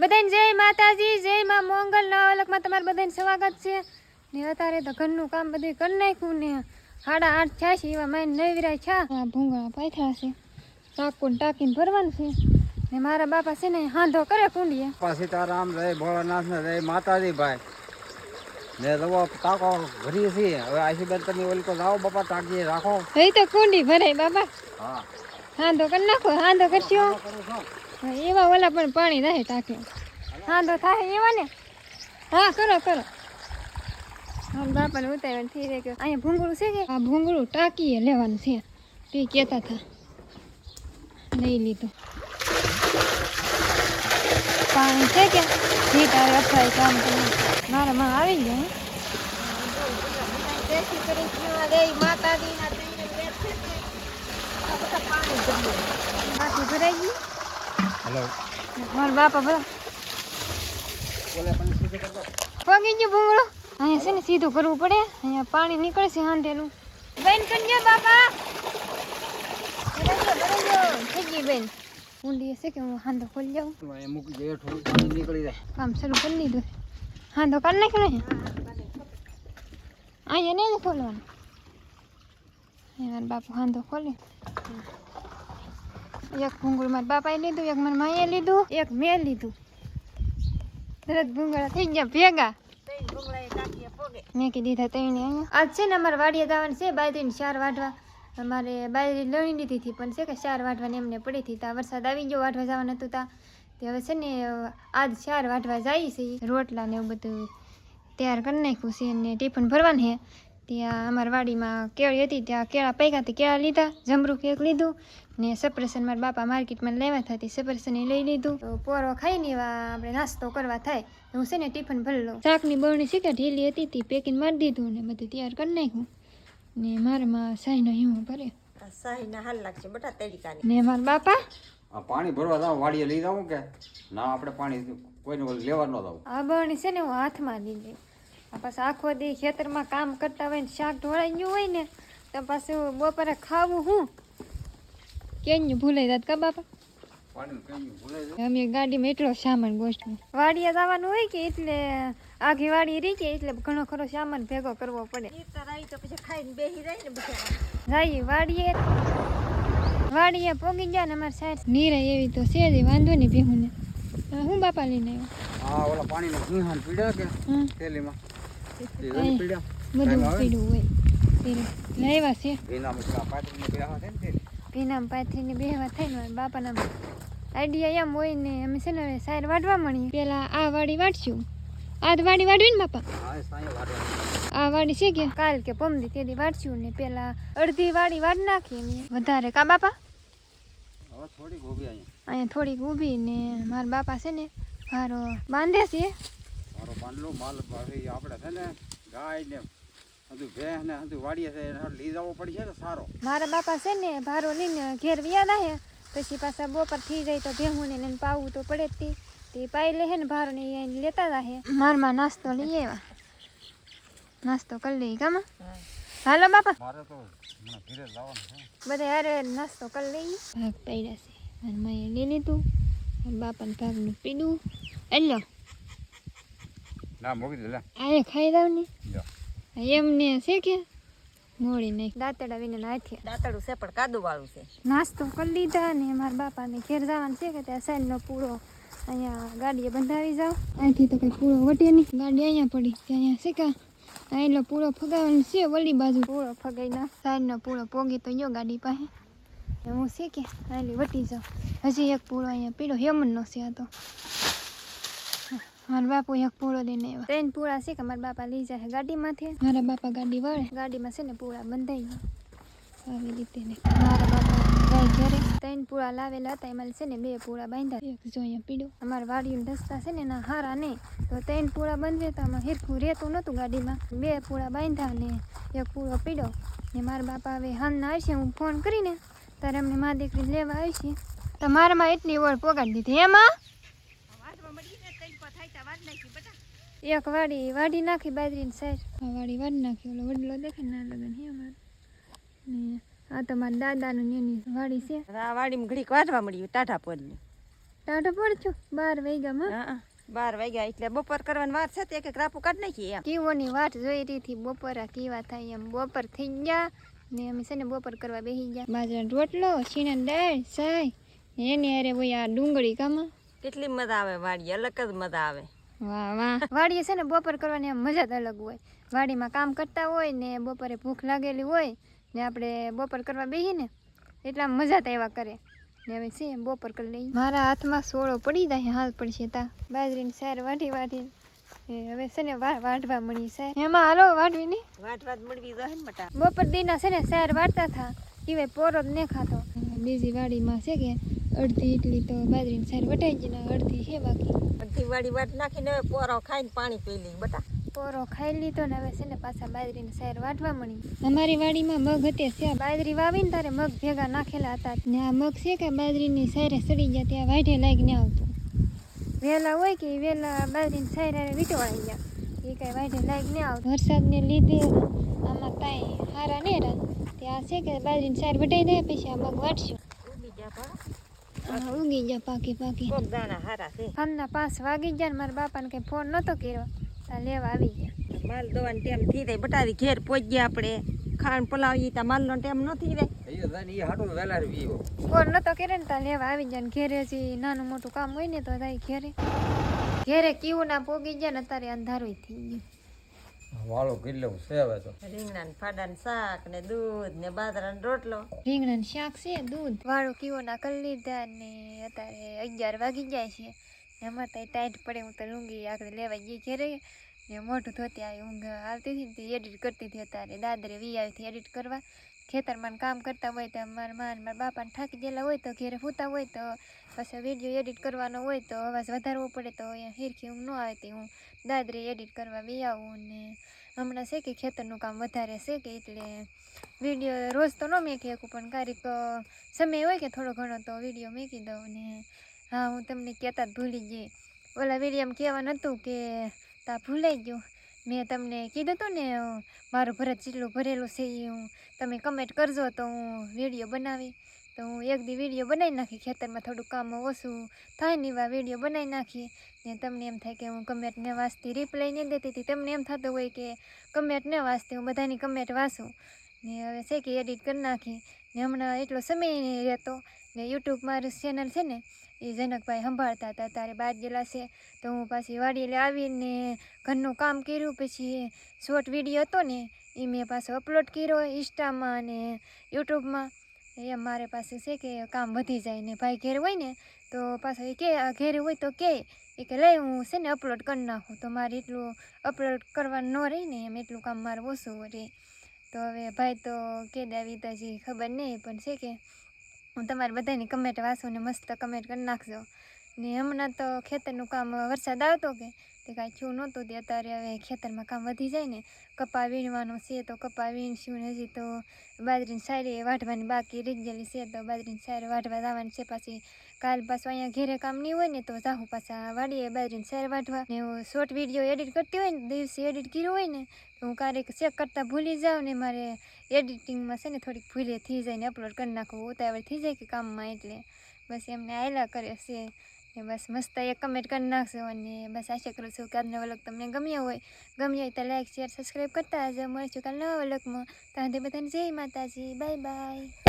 બધાને જય માતાજી જય માં મોંગલ. નવા અલગમાં તમારું બધાને સ્વાગત છે. ને અત્યારે તો ઘરનું કામ બધું કરી નાખ્યું ને સાડા આઠ થયા છે એવા માઈને નવીરાય છા આ ભૂંગળા પાથરા છે. ટાંકું ટાંકીને ભરવાનું છે. ને મારા બાપા છે ને હાંધો કરે કુંડીએ. બાપા સીતારામ જય ભોળાનાથ ને જય માતાજી ભાઈ. ને રવો કાકો ભરી છે હવે આશીર્વાદ તમે ઓલી તો લાવો બાપા ટાંકી રાખો. એ તો કુંડી ભરાય બાપા. હા. હાંધો કરી નાખો હાંધો કરશો? એવા ઓલા પણ પાણી રહે હા તો થાય એવા ને? હા, કરો કરો. હા બાપાને ઉતાર્યો થઈ રહે કે અહીંયા ભૂંગળું છે કે? આ ભૂંગળું ટાંકીએ લેવાનું છે. તે કહેતા હતા. લઈ લીધું. પાણી છે કે? જે તારે અઠવાડિયે કામ કરે મારા માં આવી ગયા માતાજી ભરાઈ ગયું? હેલો મારા બાપા કરતો પગી ગયો ભૂંગળો. અહીંયા છે ને સીધું કરવું પડે. અહીંયા પાણી નીકળે છે હાંધેલું બેન કરજો બાપા. થઈ ગઈ બેન. ઊંડી હશે કે હું હાંધો ખોલી જાઉં? મૂકી જાય થોડું પાણી નીકળી જાય. કામ શરૂ કરી દીધું. હાંધો કાઢ નાખ્યો ને અહીંયા? નહીં ખોલવાનું. મારા બાપુ હાંધો ખોલી. એક ભૂંગળું મારા બાપાએ લીધું, એક મારા માએ લીધું, એક મેં લીધું. તરત ભૂંગળા થઈ ગયા ભેગા. મેં કીધી દીધા તઈને અહીંયા. આજ છે ને અમારે વાડીએ જવાનું છે, બાજરીને ચાર વાઢવા. અમારે બાજરી લણી લીધી હતી, પણ છે કે ચાર વાઢવાની એમને પડી હતી ત્યાં વરસાદ આવી ગયો, વાઢવા જવાનું હતું ત્યાં. તે હવે છે ને, આજ ચાર વાઢવા જાય છે. રોટલા ને એવું બધું તૈયાર કરી નાખ્યું છે અને ટિફિન ભરવાનું છે. ત્યાં અમારા વાડીમાં કેળી હતી ત્યાં કેળા પૈકા તે કેળા લીધા જમરૂ કેક લીધું ને સપ્રેશન મારા બાપા માર્કેટમાં લેવા થતી સપ્રેશન એ લઈ લીધું. તો પોરો ખાઈને એવા આપણે નાસ્તો કરવા થાય હું છે ને ટિફિન ભરી લઉં. શાકની બરણી છે કે ઢીલી હતી તે પેકિંગ મારી દીધું ને બધું તૈયાર કરી નાખ્યું. ને મારામાં સાઈનો હિમો ભરે. સાહીના હાલ લાગશે બટા તરીકાની ને મારા બાપા? આ પાણી ભરવા જાવ વાડીએ લઈ જાવ કે? ના આપણે પાણી કોઈને લેવા ન જાવ આ બરણી છે ને હું હાથમાં લીધી. પાછું આખો દી ખેતરમાં કામ કરતા હોય ને શાક ઢોળાઈ ગયું હોય ને તો પાછું બપોરે ખાવું હું? કેન્યું ભૂલાઈ જાત કા બાપા? અમે ગાડીમાં એટલો સામાન ગોઠવું વાડીએ જવાનું હોય કે એટલે આખી વાડી રહી કે એટલે ઘણો ખરો સામાન ભેગો કરવો પડે. ઈતર આવી તો પછી ખાઈને બેહી રહી ને બિચારા જઈએ વાડીએ. વાડીએ પોગી ગયા ને અમારે સાઈડ. નીરે એવી તો છે જ વાંધો નહીં ભેહું ને હું બાપા લઈને આવ્યો? હા ઓલા પાણીનો સિંહાન પીડ્યા કે થેલીમાં? બધું? પીડું હોય. પીડું છે બેહવા પાથરીને થાય ને બાપાના આઈડિયા એમ હોય ને અમે છે ને સાર વાટવા મળીએ પેલા આ વાડી વાટશું આ વાડી વાટવી ને બાપા. આ વાડી છે કે? કાલ કે પમદી તેથી વાટશું ને પેલા અડધી વાડી વાડ નાખી ને વધારે કા બાપા? હવે થોડીક ઊભી અહીંયા. અહીંયા થોડીક ઊભી ને મારા બાપા છે ને ભારો બાંધે છે. મારો પાંડલો માલ આપણે છે ને ગાય ને હજુ ભેંસ ને હજુ વાડીએ છે એને લઈ જવો પડશે ને સારો. મારા બાપા છે ને ભારો લઈને ઘેર વ્યા આવે પછી પાછા બપોર થઈ જાય તો ભેહું ને એને પાવું તો પડે જ તે. તે પાઈ લે હે ને ભારો ને એને લેતા જાહે. મારમાં નાસ્તો લઈ આવ્યા. નાસ્તો કરી લઈ ગામાં હાલો બાપા. મારે તો ઘરે જવાનું છે. બધા અરે નાસ્તો કરી લઈ ભાગ પડ્યા છે. અને મેં લઈ લીધું. અને બાપાને ભાગનું પીધું એલો ના મૂકી દે લે. આ ખાઈ દઉં ને. એમને છે કે? મોડી નાખ. દાંતડા વિને નાખ્યા. દાંતડું છે પણ કાદુ વાળું છે. નાસ્તો કરી લીધા ને મારા બાપાને ઘેર જવાનું છે કે ત્યાં સાઈડનો પૂળો અહીંયા ગાડીએ બંધાવી જાવ અહીંથી તો કંઈ પૂળો વટે નહીં. ગાડી અહીંયા પડી. અહીંયા છે કે? અહીંનો પૂળો ફગાવવાનો છે વળી બાજુ. પૂળો ફગાઈ ના સાઈડનો પૂળો પોગી તો ગયો ગાડી પાસે. હું છે કે આલી વટી જાઉં. હજી એક પૂળો અહીંયા પીળો હેમનનો છે આ તો. મારા બાપુ એક પૂળો લઈને આવ્યા. ત્રણ પૂળા છે કે મારા બાપા લઈ જાય ગાડીમાંથી મારા બાપા ગાડી વાળે? ગાડીમાં છે ને પૂળા બંધાઈ આવી રીતે ને. મારા બાપા જાય ઘરે. ત્રણ પૂળા લાવેલા હતા એમાં છે ને બે પૂળા બાંધ્યા. એક જો અહીંયા પીડો. અમારા વાડીના રસ્તા છે ને એના હારા નહીં તો ત્રણ પૂળા બંધવે તો આમાં હિરખું રહેતું નહોતું ગાડીમાં. બે પૂળા બાંધ્યા ને એક પૂળો પીડો. ને મારા બાપા હવે હાલના આવશે હું ફોન કરીને તારે અમને મા દીકરી લેવા આવશે તો મારામાં એટલી ઓળ પોગાડી દીધી એમાં એક વાડી વાડી નાખી બાજરીની સાઈડ આ વાડી વાડી નાખી ઓલો વડલો દેખે ને લગન હે અમારે. ને આ તો મારા દાદાનું ને એની વાડી છે. આ વાડીમાં ઘડીક વાટવા મળ્યું ટાઢા પોલને. ટાઢો પડજો બાર વાગ્યામાં હા બાર વાગ્યા એટલે બપોર કરવાની વાર છે તે એક એક રાપુ કાઢ નાખીએ એમ. કીવોની વાટ જોઈ રહી હતી બપોરા કેવા થાય એમ. બપોર થઈ ગયા ને અમે છે ને બપોર કરવા બેસી ગયા. બાજરાનો રોટલો છીણા દાળ સાય એની અરે ભાઈ આ ડુંગળી કામાં. કેટલી મજા આવે વાડી અલગ જ મજા આવે. વાહ વાહ. વાડીએ છે ને બપોર કરવાની આમ મજા જ અલગ હોય. વાડીમાં કામ કરતા હોય ને બપોરે ભૂખ લાગેલી હોય ને આપણે બપોર કરવા બેસી ને એટલા મજા તો એવા કરે. ને હવે છે બપોર કરી લઈ મારા હાથમાં સોળો પડી જાય હાલ પડશે તા. બાજરીની સાર વાઢી વાઢી એ હવે છે ને વા- વાટવા મળી છે. એમાં હાલો વાઢવી નહીં વાઢવા મળવી જાય ને બટા. બપોર દીના છે ને સાર વાટતા હતા ઈવે પોરો જ ને ખાતો બીજી વાડીમાં છે કે અડધી એટલી તો બાજરીની સાર વટાઈ ગઈ ને અડધી છે બાકી. અડધી વાળી વાટ નાખીને હવે પોરો ખાઈને પાણી પી લઈ બટા. પોરો ખાઈ લીધો ને હવે છે ને પાછા બાજરીની સાર વાટવા મળી. અમારી વાડીમાં મગ હતી છે. બાજરી વાવીને તારે મગ ભેગા નાખેલા હતા. ને આ મગ છે કે બાજરીની સારે સડી ગયા ત્યાં વાઢે લાગીને આવતું. વહેલા હોય કે વહેલા બાજરીની સારે વીટવાઈ ગયા. એ કઈ વાઢે લાગીને આવતું. વરસાદને લીધે આમાં કાંઈ હારા નહીં રા ત્યાં છે કે બાજરીની સાર વટાઈ દે પછી આ મગ વાટશું. ઉગી ગયા પાકી પાકી. કોક દાણા હારા છે. સાંજના પાંચ વાગી ગયા ને મારા બાપાને કંઈ ફોન નહોતો કર્યો. ત્યાં લેવા આવી ગયા. માલ દોવાનો ટેમ થઈ જાય. બટારી ઘેર પહોંચ ગયા આપણે. ખાણ પલાવીએ ત્યાં માલનો ટેમ ન થઈ જાય. જાય ફોન નતો કર્યો ને ત્યાં લેવા આવી ગયા ને ઘેરે જે નાનું મોટું કામ હોય ને તો જાય ઘેરે. ઘેરે કીવું ના પોગી ગયા ને અત્યારે અંધારું થઈ ગયું. વાળો કેટલો છે હવે તો. રીંગણા ને ફાડા શાક ને દૂધ ને બાજરાનો રોટલો. રીંગણાનું શાક છે દૂધ. વાળું કીવો ના કરી લીધા ને અત્યારે અગિયાર વાગી જાય છે. એમાં તો ત્યાં ટાઈટ પડે હું તો લુંગી આગળ લેવા ગઈ ઘેરે. ને મોઢું ધોતી આવી ઊંઘ આવતી હતી એડિટ કરતી હતી અત્યારે. દાદરે વી આવી હતી એડિટ કરવા. ખેતરમાં કામ કરતા હોય તો મારા મા મારા બાપાને થાકી ગયેલા હોય તો ઘેરે ફૂતા હોય તો પછી વીડિયો એડિટ કરવાનો હોય તો અવાજ વધારવો પડે તો અહીંયા હિરખી ઊંઘ ન આવે તે હું દાદરી એડિટ કરવા બી આવું ને હમણાં છે કે ખેતરનું કામ વધારે છે કે એટલે વીડિયો રોજ તો ન મેકી શકું, પણ ક્યારેક સમય હોય કે થોડો ઘણો તો વીડિયો મેકી દઉં ને. હા, હું તમને કહેતા જ ભૂલી ગઈ. ઓલા વિડીયોમાં કહેવાનું હતું કે તા ભૂલાઈ ગયું. મેં તમને કીધું હતું ને મારું ભરત જેટલું ભરેલું છે એ હું તમે કમેન્ટ કરજો તો હું વીડિયો બનાવી, તો હું એક દી વીડિયો બનાવી નાખી, ખેતરમાં થોડું કામ ઓછું થાય ને એવા વીડિયો બનાવી નાખી, ને તમને એમ થાય કે હું કમેન્ટ ન વાંચતી રિપ્લાય નહીં દેતી હતી તમને એમ થતું હોય કે કમેન્ટ ન વાંચતી, હું બધાની કમેન્ટ વાંચું, ને હવે છે કે એડિટ કરી નાખી, ને હમણાં એટલો સમય નહીં રહેતો ને યુટ્યુબ મારું ચેનલ છે ને, એ જનકભાઈ સંભાળતા હતા. તારે બાર ગયેલા છે, તો હું પાછી વાડીએ આવીને ઘરનું કામ કર્યું. પછી શોર્ટ વીડિયો હતો ને, એ મેં પાછો અપલોડ કર્યો ઇન્સ્ટામાં અને યુટ્યુબમાં એ મારે પાસે છે કે કામ વધી જાય ને ભાઈ ઘેર હોય ને, તો પાછો એ કે ઘેર હોય તો કે. એ કે, લઈ હું છે ને અપલોડ કરી નાખું. તો મારે એટલું અપલોડ કરવાનું ન રહી ને, એમ એટલું કામ મારે ઓછું રહે તો હવે ભાઈ તો કે દાવી તો હજી ખબર નહીં, પણ છે કે હું તમારે બધાની કમેન્ટ વાંચું ને મસ્ત કમેન્ટ કરી નાખજો. ને હમણાં તો ખેતરનું કામ વરસાદ આવતો કે તે કાંઈ થયું નહોતું તે અત્યારે હવે ખેતરમાં કામ વધી જાય ને કપા વીણવાનું છે તો કપા વીણશું ને હજી તો બાજરીની સારી વાઢવાની બાકી ગયેલી છે તો બાજરીની સારી વાઢવા જવાની છે. પાછી કાલ પાછું અહીંયા ઘેરે કામ નહીં હોય ને તો જાહું પાછા વાડીએ બાજરીની સારી વાઢવા. ને હું શોર્ટ વીડિયો એડિટ કરતી હોય ને, દિવસે એડિટ કર્યું હોય ને, તો હું ક્યારેક ચેક કરતાં ભૂલી જાઉં ને મારે એડિટિંગમાં છે ને થોડીક ભૂલે થઈ જાય ને અપલોડ કરી નાખું. ઉતાવળ થઈ જાય કે કામમાં એટલે. બસ એમને આયલા કરે છે. ને બસ મસ્ત એક કમેન્ટ કરી નાખશો અને બસ આશા કરું છું કે આજનો વલક તમને ગમ્યો હોય. ગમ્યો હોય તો લાઈક શેર સબસ્ક્રાઈબ કરતા આવજો મળીશું કાલ નવા વલકમાં ત્યાંથી બધાને જય માતાજી. Bye bye